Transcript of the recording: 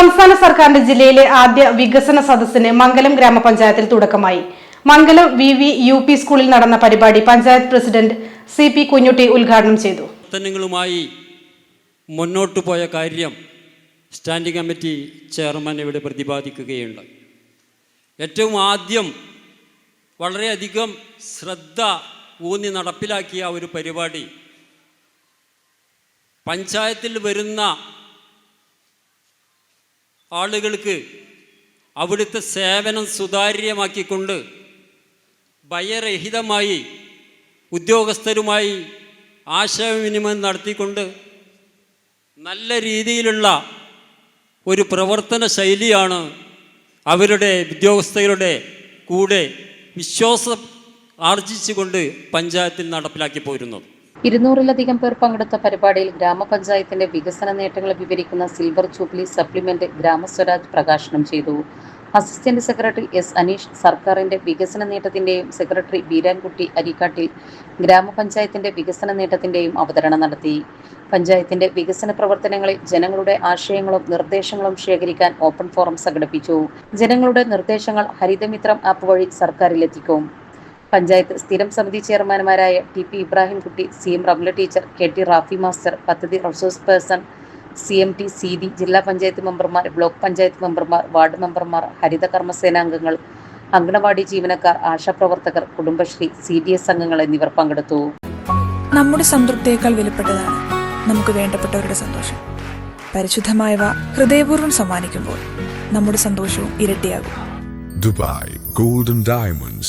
സംസ്ഥാന സർക്കാരിന്റെ ജില്ലയിലെ ആദ്യ വികസന സദസ്സിന് മംഗലം ഗ്രാമപഞ്ചായത്തിൽ തുടക്കമായി. Mangalam V V U P സ്കൂളിൽ നടന്ന പരിപാടി panchayat president C P Kunhutty ഉദ്ഘാടനം ചെയ്തു. പ്രവർത്തനങ്ങളുമായി മുന്നോട്ടു പോയ കാര്യം സ്റ്റാൻഡിംഗ് കമ്മിറ്റി ചെയർമാൻ ഇവിടെ പ്രതിപാദിക്കുകയുണ്ട് ഏറ്റവും ആദ്യം വളരെയധികം ശ്രദ്ധ ഊന്നി നടപ്പിലാക്കിയ ഒരു പരിപാടി പഞ്ചായത്തിൽ വരുന്ന ആളുകൾക്ക് അവിടുത്തെ സേവനം സുതാര്യമാക്കിക്കൊണ്ട് ഭയരഹിതമായി ഉദ്യോഗസ്ഥരുമായി ആശയവിനിമയം നടത്തിക്കൊണ്ട് നല്ല രീതിയിലുള്ള ഒരു പ്രവർത്തന ശൈലിയാണ് അവരുടെ ഉദ്യോഗസ്ഥരുടെ കൂടെ വിശ്വാസം ആർജിച്ചുകൊണ്ട് പഞ്ചായത്തിൽ നടപ്പിലാക്കി പോരുന്നത്. ഇരുന്നൂറിലധികം പേർ പങ്കെടുത്ത പരിപാടിയിൽ ഗ്രാമപഞ്ചായത്തിന്റെ വികസന നേട്ടങ്ങൾ വിവരിക്കുന്ന സിൽവർ ജൂബിലി സപ്ലിമെന്റ് ഗ്രാമസ്വരാജ് പ്രകാശനം ചെയ്തു. അസിസ്റ്റന്റ് സെക്രട്ടറി എസ് അനീഷ് സർക്കാരിന്റെ വികസന നേട്ടത്തിന്റെയും സെക്രട്ടറി ബീരാൻകുട്ടി അരിക്കാട്ടിൽ ഗ്രാമപഞ്ചായത്തിന്റെ വികസന നേട്ടത്തിന്റെയും അവതരണം നടത്തി. പഞ്ചായത്തിന്റെ വികസന പ്രവർത്തനങ്ങളിൽ ജനങ്ങളുടെ ആശയങ്ങളും നിർദ്ദേശങ്ങളും ശേഖരിക്കാൻ ഓപ്പൺ ഫോറം സംഘടിപ്പിച്ചു. ജനങ്ങളുടെ നിർദ്ദേശങ്ങൾ ഹരിതമിത്രം ആപ്പ് വഴി സർക്കാരിലെത്തിക്കും. പഞ്ചായത്ത് സ്ഥിരം സമിതി ചെയർമാൻമാരായ T P Ibrahimkutty C M Rabla teacher K T Rafi master പദ്ധതി resource person C M T C D ജില്ലാ പഞ്ചായത്ത് മെമ്പർമാർ ബ്ലോക്ക് പഞ്ചായത്ത് മെമ്പർമാർ വാർഡ് മെമ്പർമാർ ഹരിത കർമ്മസേനാംഗങ്ങൾ അംഗനവാടി ജീവനക്കാർ ആശാപ്രവർത്തകർ കുടുംബശ്രീ സി ഡി എസ് അംഗങ്ങൾ എന്നിവർ പങ്കെടുത്തു. നമ്മുടെ സംതൃപ്തിയേക്കാൾ വിലപ്പെട്ടതാണ് നമുക്ക് വേണ്ടപ്പെട്ടവരുടെ സന്തോഷം. പരിശുദ്ധമായവ ഹൃദയപൂർവം സമ്മാനിക്കുമ്പോൾ നമ്മുടെ സന്തോഷവും ഇരട്ടിയാകും. Dubai golden Diamonds,